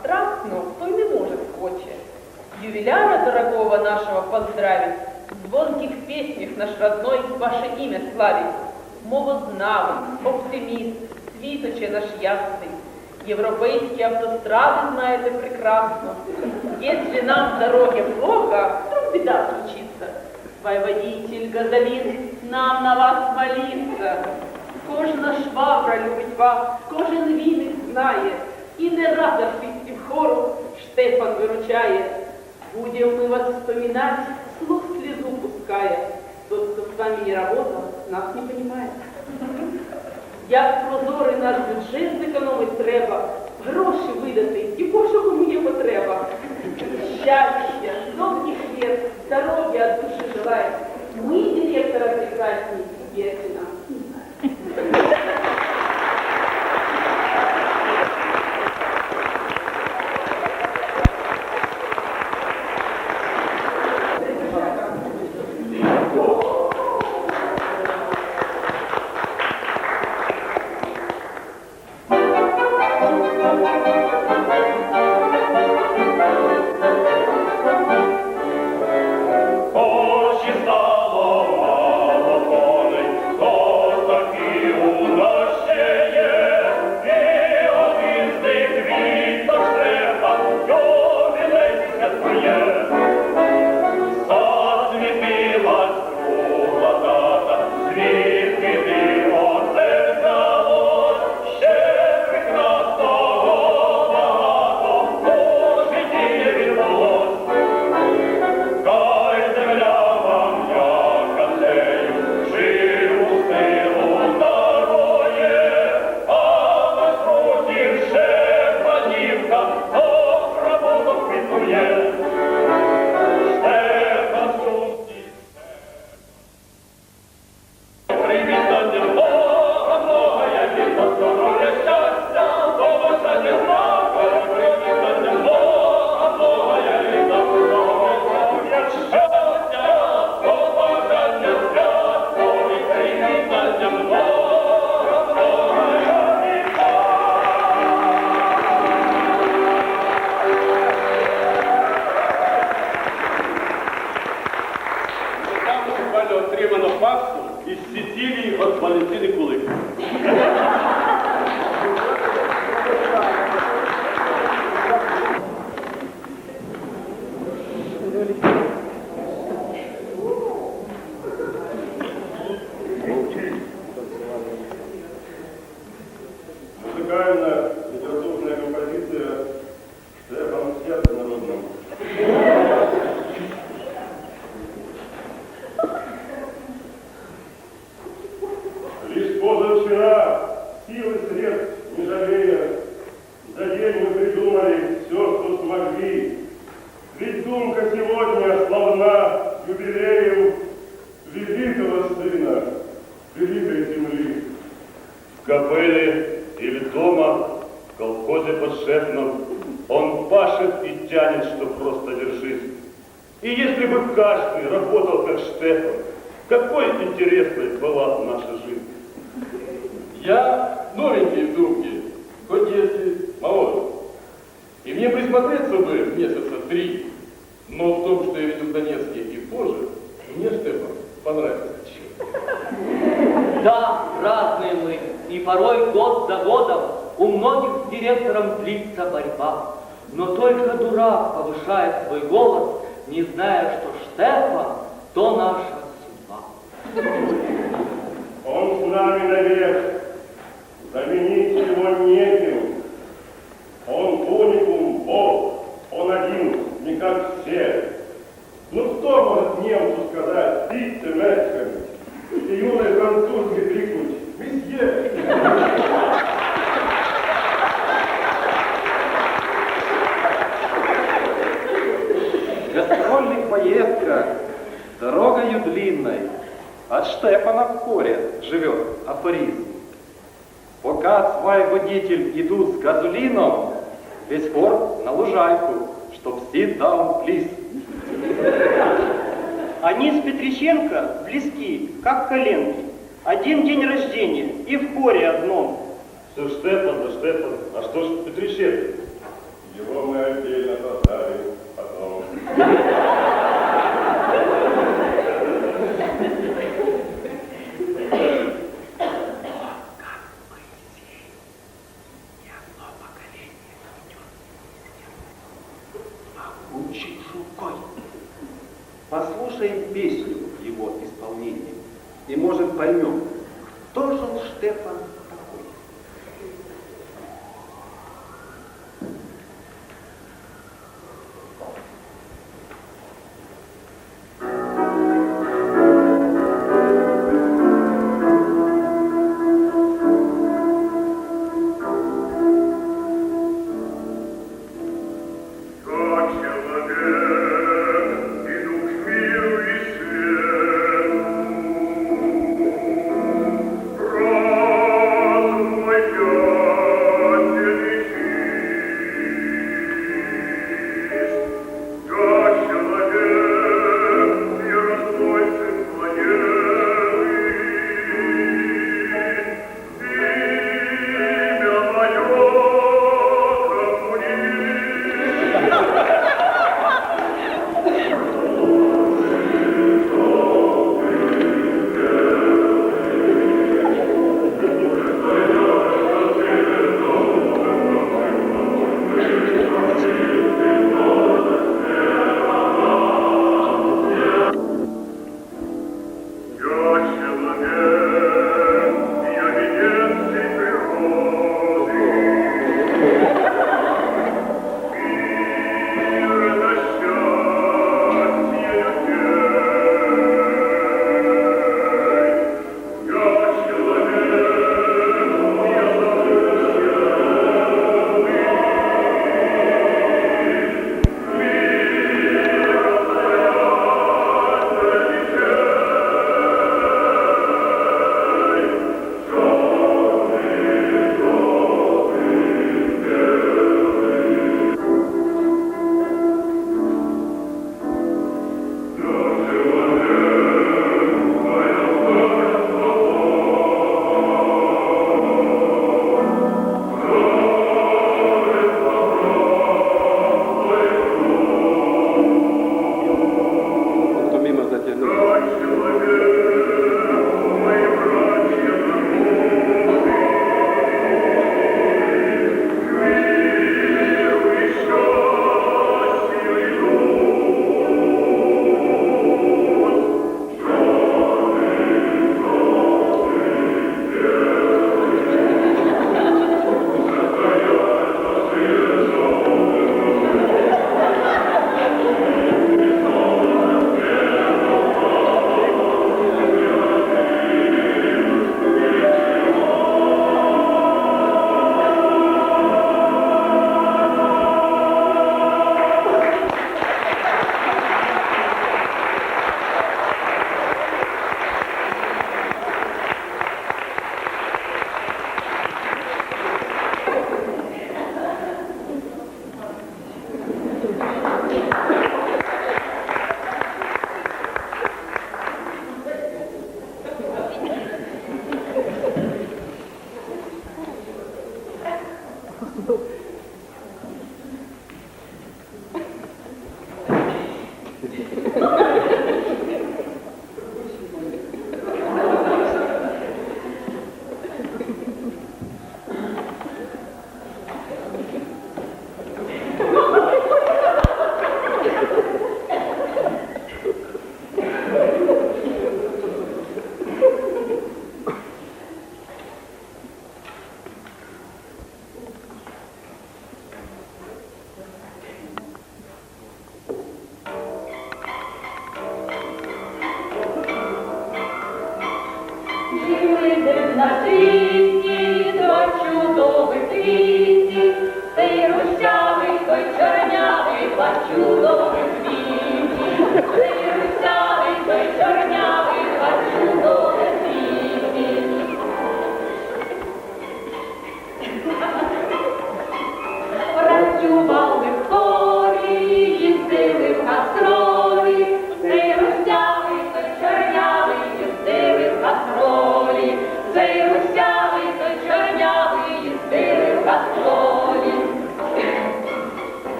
страстно, той не может хоче. Ювеляра дорогого нашего поздравить, в звонких песнях наш родной ваше имя славить. Мовознавець, оптиміст, світоче наш ясний, Європейські автостради знаєте прекрасно. Если нам дороги плохо, вдруг беда случится. Свой водитель Газолин нам на вас молится. Кожна швабра любить вас, кожен віник знає, і не раз артистів хору Штефан виручає. Будем мы вас вспоминать, слух слезу пуская. Тот, кто с вами не работал, нас не понимает. Як прозорий наш бюджет зекономить треба, гроші видати і кожному мені потреба. Счастья, долгих лет, здоровья от души желаем. Мы, директора прекрасней, верьте мне присмотреться бы месяца три. Но в том, что я видел в Донецке и позже, мне Штефан понравился. Да, разные мы, и порой год за годом у многих с директором длится борьба. Но только дурак повышает свой голос, не зная, что Штефан — то наша судьба. Он с нами навек, заменить его неким. Он уникум, Бог, он один, не как все. Ну кто может немцу сказать, пиццы мячками, и юной французке крикнуть, месье? Гастрольных поездках дорогою длинной от Штефана в коре живет афоризм. Пока свой водитель идут с газулином, весь хор на лужайку, sit down, please. Они с Петриченко близки, как коленки. Один день рождения и в хоре одном. Все Штефан, да Штефан, а что ж Петрищенко?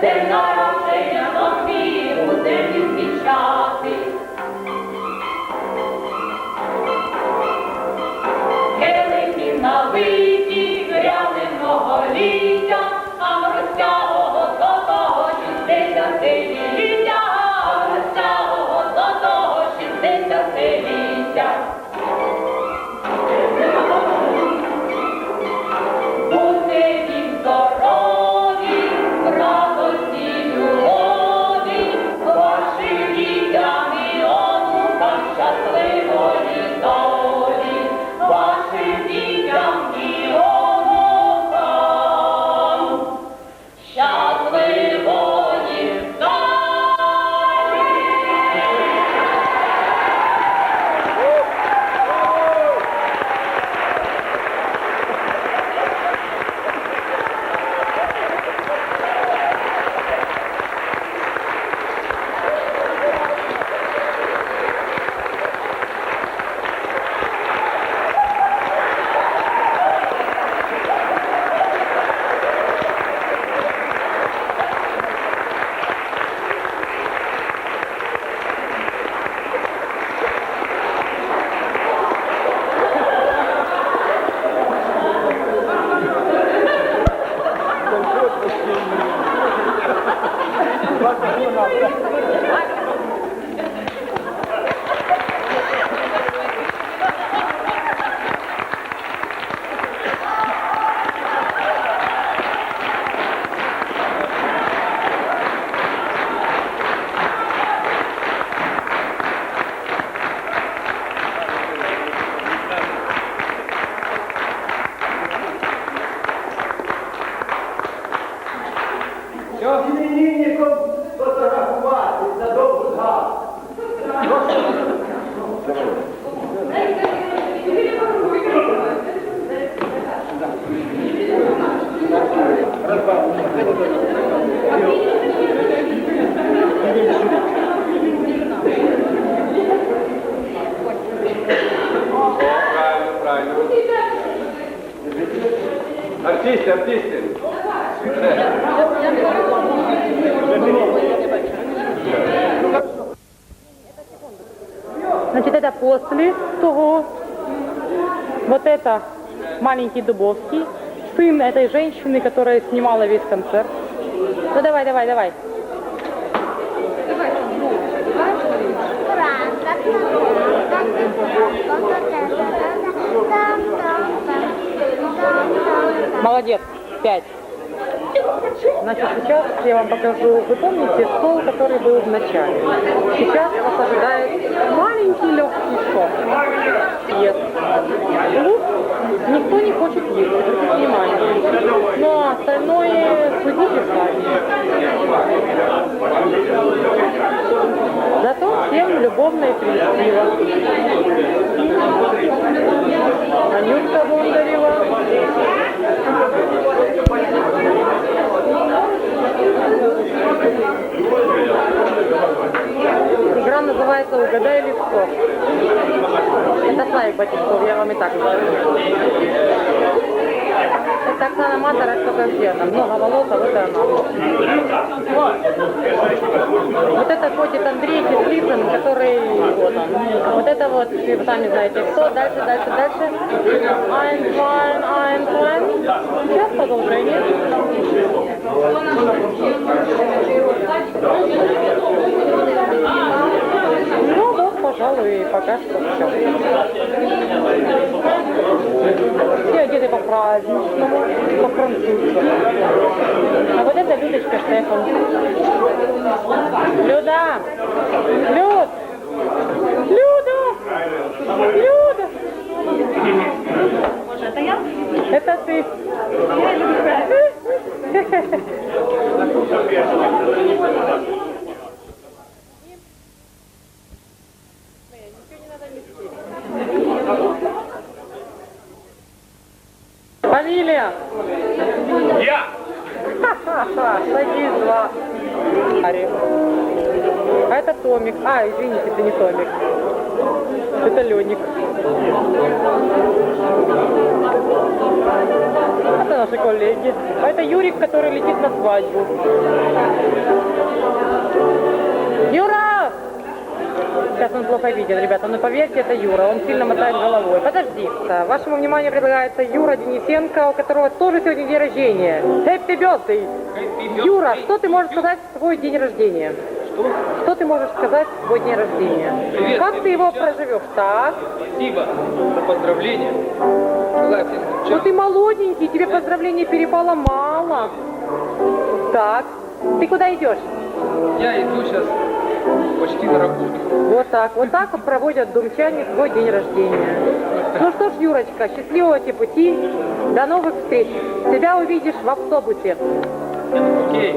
День народження после того, вот это маленький Дубовский, сын этой женщины, которая снимала весь концерт. Ну давай, давай, давай. Молодец. Пять. Значит, сейчас я вам покажу. Вы помните стол, который был в начале? Сейчас вас ожидает маленький легкий шок. Ест. Лук никто не хочет есть, обратите внимание. Но остальное судите сами. Зато всем любовно и красиво. Анютка Бондарева. Называется «Угадай лицо». Это Славик Батисков, я вам и так говорю. Это Оксана Матера, что конкретно. Много волос, а вот она. Вот это ходит Андрей Кислицын, который вот он. Вот это вот, вы сами знаете, кто. Дальше, дальше, дальше. Ein, zwei. Сейчас продолжение. Ну вот, пожалуй, пока что все. Все одеты по-праздничному, по-французски. А вот это Людочка Штефан. Люда! Люд! Люда! Люда! Это я? Это ты. Фамилия? это Юрик, который летит на свадьбу. Юра! Сейчас он плохо виден, ребята, но поверьте, это Юра, он сильно мотает головой. Подожди, вашему вниманию предлагается Юра Денисенко, у которого тоже сегодня день рождения. Happy birthday! Юра, что ты можешь сказать в свой день рождения? Что? Ты можешь сказать в свой день рождения? Привет, как ты его девчата. проживешь? Так. Спасибо за поздравления. Ну ты молоденький, тебе поздравлений перепало мало. Так. Ты куда идешь? Я иду сейчас почти на работу. Вот так. Вот так вот проводят думчане свой день рождения. Ну что ж, Юрочка, счастливого тебе пути. До новых встреч. Тебя увидишь в автобусе. Окей.